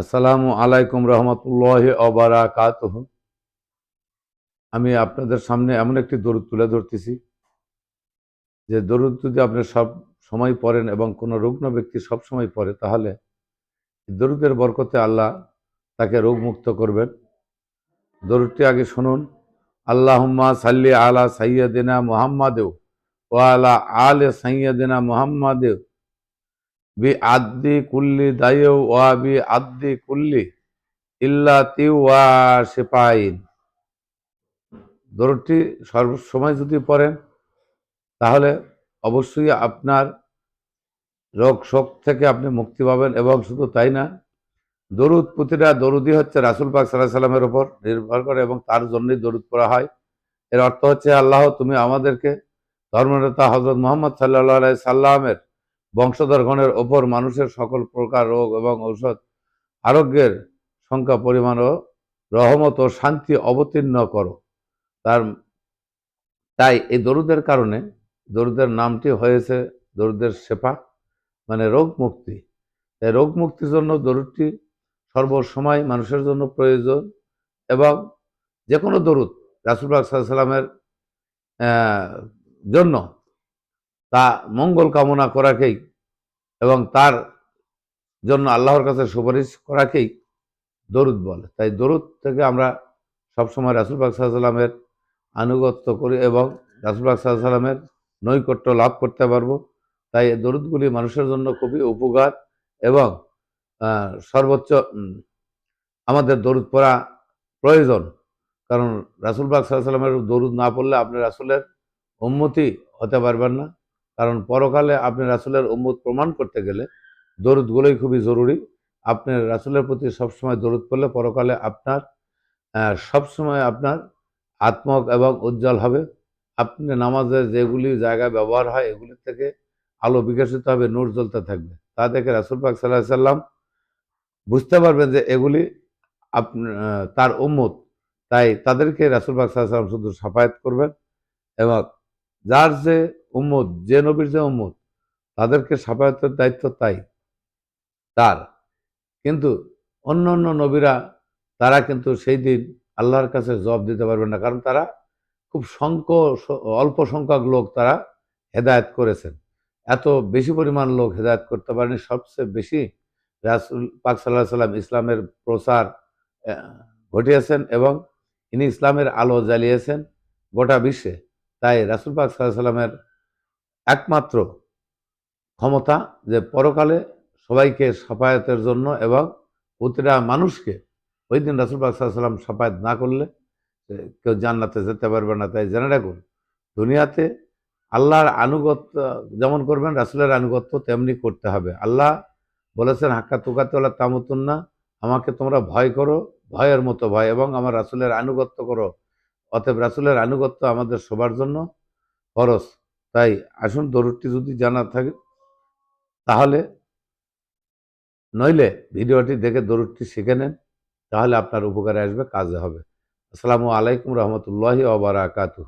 আসসালামু আলাইকুম রহমতুল্লাহ অবরাকাত আমি আপনাদের সামনে এমন একটি দরুদ তুলে ধরতেছি, যে দরুদ যদি আপনি সব সময় পড়েন এবং কোনো রুগ্ন ব্যক্তি সব সময় পড়ে, তাহলে দরুদের বরকতে আল্লাহ তাকে রোগমুক্ত করবেন। দরুদটি আগে শুনুন, আল্লাহম্মা সাল্লি আলা সাইয়্যিদিনা মুহাম্মাদেও ও আলা আলে সাইয়্যিদিনা মুহাম্মাদেও বি আদ্দি কুল্লি দায়েও ওয়া বি আদ্দি কুল্লি ইল্লা সেপাইন দরুদটি সর্বসময় যদি পড়েন, তাহলে অবশ্যই আপনার রোগ শোক থেকে আপনি মুক্তি পাবেন এবং শুধু তাই না, দরুদ প্রতিটা দরুদই হচ্ছে রাসুল পাক সাল্লাহ সাল্লামের ওপর নির্ভর করে এবং তার জন্যই দরুদ পড়া হয়। এর অর্থ হচ্ছে আল্লাহ, তুমি আমাদেরকে ধর্মনেতা হজরত মোহাম্মদ সাল্লাহ সাল্লামের বংশধরগণের ওপর মানুষের সকল প্রকার রোগ এবং ঔষধ আরোগ্যের সংখ্যা, পরিমাণ রহমত ও শান্তি অবতীর্ণ করো। তার তাই এই দরুদের কারণে, দরুদের নামটি হয়েছে দরুদের সেপা মানে রোগ মুক্তি। এই রোগ মুক্তির জন্য দরুদটি সর্বসময় মানুষের জন্য প্রয়োজন এবং যে কোনো দরুদ রাসুলবাগ সাল্লামের জন্য তা মঙ্গল কামনা করাকেই এবং তার জন্য আল্লাহর কাছে সুপারিশ করাকেই দরুদ বলে। তাই দরুদ থেকে আমরা সবসময় রাসুল পাক সাল্লামের আনুগত্য করি এবং রাসুল সাল্লামের নৈকট্য লাভ করতে পারব। তাই দরুদগুলি মানুষের জন্য খুবই উপকার এবং সর্বোচ্চ আমাদের দরুদ পড়া প্রয়োজন। কারণ রাসুল সাল্লামের দরুদ না পড়লে আপনি রাসুলের উন্মতি হতে পারবেন না। কারণ পরকালে আপনি রাসুলের উম্মত প্রমাণ করতে গেলে দরুদগুলোই খুবই জরুরি। আপনি রাসুলের প্রতি সবসময় দরুদ পড়লে পরকালে আপনার সবসময় আপনার আত্মক এবং উজ্জ্বল হবে। আপনি নামাজের যেগুলি জায়গায় ব্যবহার হয় এগুলি থেকে আলো বিকশিত হবে, নূর জ্বলতে থাকবে। তা দেখে রাসুল পাক সাল্লাহ সাল্লাম বুঝতে পারবেন যে এগুলি আপ তার উম্মত। তাই তাদেরকে রাসুল পাক সাল্লাহ সাল্লাম শুধু সাফায়াত করবেন এবং যার যে উম্মত, যে নবীর যে উম্মত, তাদেরকে সাফায়তের দায়িত্ব তাই, তার। কিন্তু অন্য অন্য নবীরা, তারা কিন্তু সেই দিন আল্লাহর কাছে জব দিতে পারবেন না, কারণ তারা খুব সংখ্য অল্প সংখ্যক লোক তারা হেদায়ত করেছেন। এত বেশি পরিমাণ লোক হেদায়ত করতে পারেনি, সবচেয়ে বেশি রাসুল পাক সাল্লাহ সাল্লাম ইসলামের প্রচার ঘটিয়েছেন এবং ইনি ইসলামের আলো জ্বালিয়েছেন গোটা বিশ্বে। তাই রাসুল পাক সাল্লাহ সাল্লামের একমাত্র ক্ষমতা যে পরকালে সবাইকে সাফায়াতের জন্য এবং প্রতিটা মানুষকে ওই দিন রাসুল সাল্লাম সাফায়াত না করলে কেউ জান্নাতে যেতে পারবে না। তাই জেনে রাখুন, দুনিয়াতে আল্লাহর আনুগত্য যেমন করবেন রাসুলের আনুগত্য তেমনি করতে হবে। আল্লাহ বলেছেন, হাক্কা তুকাতলা তামতুন না আমাকে তোমরা ভয় করো, ভয়ের মতো ভয় এবং আমার রাসুলের আনুগত্য করো। অতএব রাসুলের আনুগত্য আমাদের সবার জন্য খরচ তাই আসুন দরুদটি যদি জানা থাকে, তাহলে নইলে ভিডিওটি দেখে দরুদটি শিখে নেন, তাহলে আপনার উপকারে আসবে, কাজে হবে। আসসালামু আলাইকুম রহমতুল্লাহি ওবরাকাতুহ